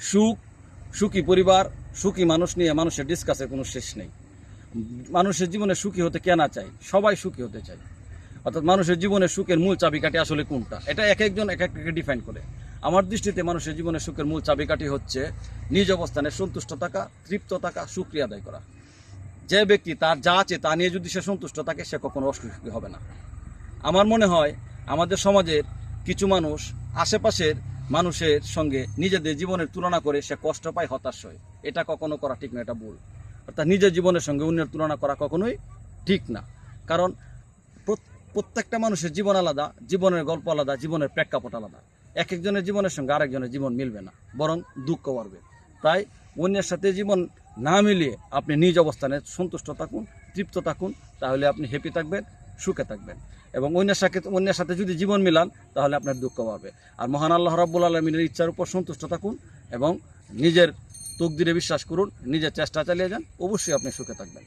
সুখ, সুখী পরিবার, সুখী মানুষ নিয়ে মানুষের ডিসকাসের কোনো শেষ নেই। মানুষের জীবনে সুখী হতে কে না চায়? সবাই সুখী হতে চায়। অর্থাৎ মানুষের জীবনে সুখের মূল চাবিকাঠি আসলে কোনটা? এটা এক একজন এক একটাকে ডিফাইন করে। আমার দৃষ্টিতে মানুষের জীবনে সুখের মূল চাবিকাঠি হচ্ছে নিজ অবস্থানে সন্তুষ্ট থাকা, তৃপ্ত থাকা, সুক্রিয়া আদায় করা। যে ব্যক্তি তার যা আছে তা নিয়ে যদি সে সন্তুষ্ট থাকে, সে কখনো অসুখী হবে না। আমার মনে হয় আমাদের সমাজের কিছু মানুষ আশেপাশের মানুষের সঙ্গে নিজেদের জীবনের তুলনা করে সে কষ্ট পায়, হতাশ হয়। এটা কখনো করা ঠিক না, এটা ভুল। অর্থাৎ নিজের জীবনের সঙ্গে অন্যের তুলনা করা কখনোই ঠিক না। কারণ প্রত্যেকটা মানুষের জীবন আলাদা, জীবনের গল্প আলাদা, জীবনের প্রেক্ষাপট আলাদা। এক একজনের জীবনের সঙ্গে আরেকজনের জীবন মিলবে না, বরং দুঃখ বাড়বে। তাই অন্যের সাথে জীবন না মিলিয়ে আপনি নিজ অবস্থানে সন্তুষ্ট থাকুন, তৃপ্ত থাকুন, তাহলে আপনি হ্যাপি থাকবেন, সুখে থাকবেন। এবং অন্যের সাথে অন্যের সাথে যদি জীবন মিলান, তাহলে আপনার দুঃখ পাবে আর মহান আল্লাহ রব্বুল আলমিনের ইচ্ছার উপর সন্তুষ্ট থাকুন এবং নিজের তকদিরে বিশ্বাস করুন, নিজের চেষ্টা চালিয়ে যান, অবশ্যই আপনি সুখে থাকবেন।